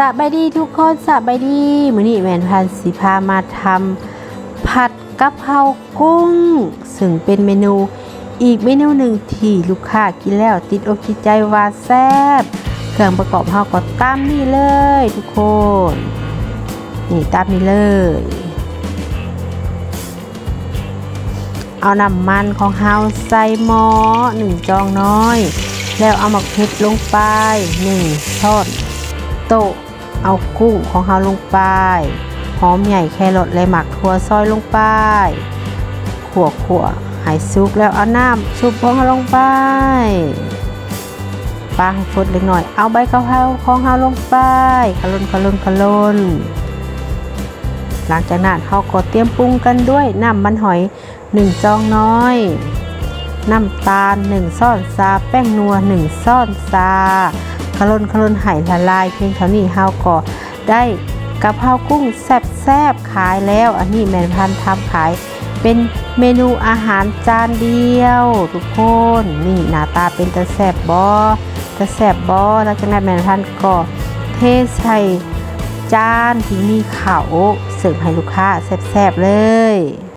สบายดีทุกคนสบายดีมื้อนี้แม่นพันสิพามาทำผัดกะเพรากุ้ง ซึ่งเป็นเมนูอีกเมนูหนึ่งที่ลูกค้ากินแล้วติดอกติดใจว่าแซ่บเครื่องประกอบเฮาก็ตามนี่เลยทุกคน นี่ตามนี่เลย เอาน้ำมันของเฮาใส่หม้อหนึ่งจองน้อย แล้วเอาหมักเพชรลงไปหนึ่งช้อนโต๊ะ เอากุ้งของเฮาลงไป หอมใหญ่แครอทและหมักถั่วซอยลงไปขั่วขั่วๆให้สุกแล้วเอาน้ำซุปของเฮาลงไปปลาให้ฟดเล็กหน่อย เอาใบกะเพราของเฮาลงไปขลุนขลุนขลุนหลังจากนั้นเฮาก็เตรียมปรุงกันด้วยน้ำมันหอย1จองน้อย น้ำตาล1ซ่อนซาแป้งนัว1ซ่อนซา คลนคลนไห่ละลายเพียงเท่านี้เฮาก็ได้กะเพรากุ้งแซ่บแซบๆขายแล้ว อันนี้แมนพันธุ์ทำขาย เป็นเมนูอาหารจานเดียว ทุกคนนี่หน้าตาเป็นตะแซบบอตะแซบบอแล้วจากนั้นแมนพันก็เทใส่จานที่มีข้าเสิร์ฟให้ลูกค้าแซ่บๆเลย